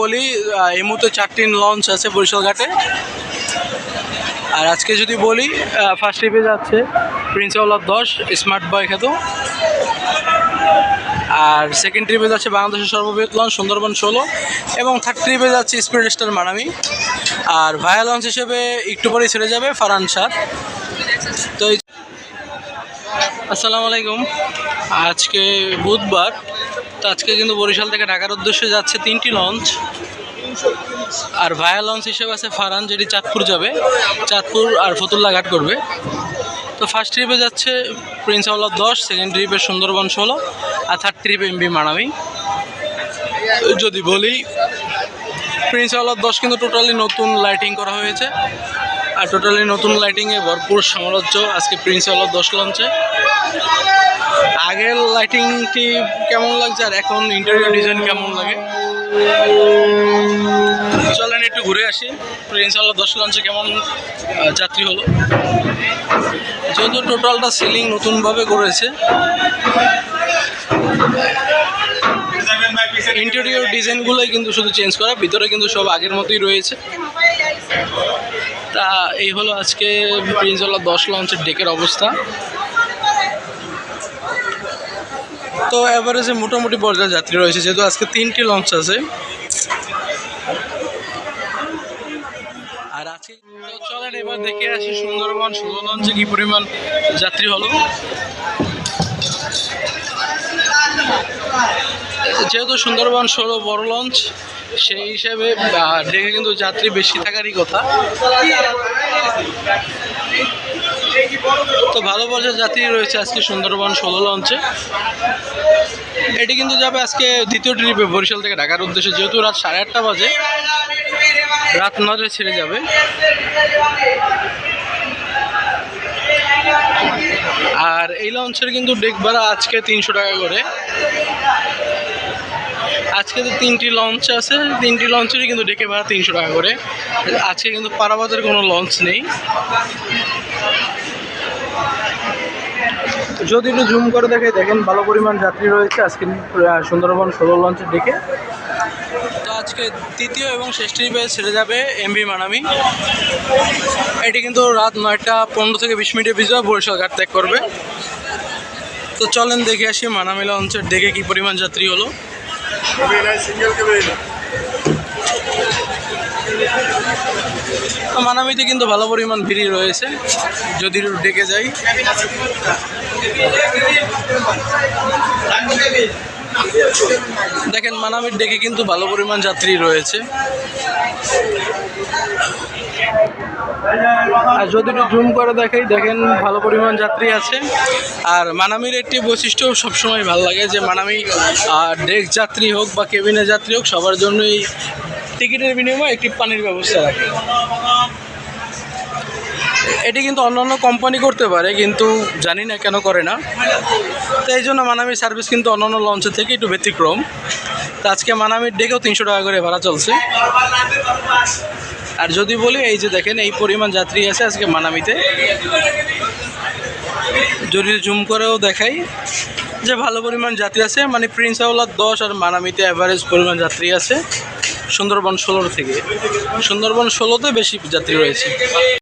বলি এই মুহূর্তে চারটি লঞ্চ আছে বরিশাল ঘাটে আর আজকে যদি বলি ফার্স্ট ট্রিপে যাচ্ছে প্রিন্স আওলাদ দশ স্মার্ট বয় খ্যাত আর সেকেন্ড ট্রিপে যাচ্ছে বাংলাদেশের সর্ববৃহৎ লঞ্চ, সুন্দরবন ষোলো। এবং থার্ড ট্রিপে যাচ্ছে স্পিড স্টার মানামি। আর ভায়া লঞ্চ হিসেবে একটু পরেই ছেড়ে যাবে ফারান সার তো আসসালামু আলাইকুম। আজকে বুধবার তো আজকে কিন্তু বরিশাল থেকে ঢাকার উদ্দেশ্যে যাচ্ছে তিনটি লঞ্চ। আর ভায়া লঞ্চ হিসেবে আছে ফারান যেটি চাঁদপুর যাবে। চাঁদপুর আর ফতুল্লা ঘাট করবে। তো ফার্স্ট ট্রিপে যাচ্ছে প্রিন্স আওলাদ দশ সেকেন্ড ট্রিপে সুন্দরবন ষোলো, আর থার্ড ট্রিপে এমবি মানামি। যদি বলি প্রিন্স আওলাদ দশ কিন্তু টোটালি নতুন লাইটিং করা হয়েছে। আর টোটালি নতুন লাইটিংয়ে ভরপুর সাম্রাজ্য আজকে প্রিন্স আওলাদ দশ লঞ্চে আগের লাইটিংটি কেমন লাগছে আর এখন ইন্টেরিয়র ডিজাইন কেমন লাগে? চলেন একটু ঘুরে আসি। প্রিন্স আওলাদ দশ লঞ্চে কেমন যাত্রী হলো? যেহেতু টোটালটা সিলিং নতুনভাবে করেছে। ইন্টেরিয়র ডিজাইনগুলোই কিন্তু শুধু চেঞ্জ করা, ভিতরে কিন্তু সব আগের মতোই রয়েছে। তা এই হলো আজকে প্রিন্সওয়ালা দশ লঞ্চের ডেকের অবস্থা। তো অ্যাভারেজে মোটামুটি পর্যায়ে যাত্রী রয়েছে, যেহেতু আজকে তিনটি লঞ্চ আছে। আর আজকে তো চলেন এবার দেখে আসি সুন্দরবন ষোলো লঞ্চে কি পরিমাণ যাত্রী হলো। যেহেতু সুন্দরবন ষোলো বড় লঞ্চ সেই হিসাবে ডেকে কিন্তু যাত্রী বেশি থাকারই কথা। তো ভালো পর্যায়ে যাত্রী রয়েছে আজকে সুন্দরবন ষোলো লঞ্চে। এটি কিন্তু যাবে আজকে দ্বিতীয় ট্রিপে বরিশাল থেকে ঢাকার উদ্দেশ্যে। যেহেতু রাত সাড়ে আটটা বাজে, রাত নটায় ছেড়ে যাবে। আর এই লঞ্চের কিন্তু ডেক ভাড়া আজকে তিনশো টাকা করে। আজকে তো তিনটি লঞ্চ আছে। তিনটি লঞ্চেরই কিন্তু ডেকে ভাড়া তিনশো টাকা করে। আজকে কিন্তু পারাবাদের কোনো লঞ্চ নেই। যদি একটু জুম করে দেখে দেখেন ভালো পরিমাণ যাত্রী রয়েছে আজকে সুন্দরবন ষোলো লঞ্চের দিকে তো আজকে তৃতীয় এবং শেষ ট্রিপে ছেড়ে যাবে এমবি মানামি। এটি কিন্তু রাত নয়টা পনেরো থেকে বিশ মিনিটের ভিতরে বরিশাল ঘাট ত্যাগ করবে। তো চলেন দেখে আসি মানামি লঞ্চের দেখে কি পরিমাণ যাত্রী হলো। মানামিতে কিন্তু ভালো পরিমাণ ভিড়ই রয়েছে যদি ডেকে যাই। দেখেন, মানামির ডেকে কিন্তু ভালো পরিমাণ যাত্রী রয়েছে। আর যদি একটু জুম করে দেখাই, দেখেন ভালো পরিমাণ যাত্রী আছে। আর মানামির একটি বৈশিষ্ট্য সবসময় ভালো লাগে যে মানামি ডেক যাত্রী হোক বা কেবিনের যাত্রী হোক, সবার জন্যই টিকিটের বিনিময়ে একটি পানির ব্যবস্থা রাখে। এটি কিন্তু অন্যান্য কোম্পানি করতে পারে, কিন্তু জানি না কেন করে না। তো এই জন্য মানামির সার্ভিস কিন্তু অন্যান্য লঞ্চের থেকে একটু ব্যতিক্রম। তো আজকে মানামির ডেকেও তিনশো টাকা করে ভাড়া চলছে। আর যদি বলি, এই যে দেখেন, এই পরিমাণ যাত্রী আছে আজকে মানামিতে। যদি জুম করেও দেখাই, যে ভালো পরিমাণ যাত্রী আছে মানে প্রিন্স আওলাদ দশ আর মানামিতে অ্যাভারেজ পরিমাণ যাত্রী আছে সুন্দরবন ষোলোর থেকে। সুন্দরবন ষোলোতে বেশি যাত্রী রয়েছে।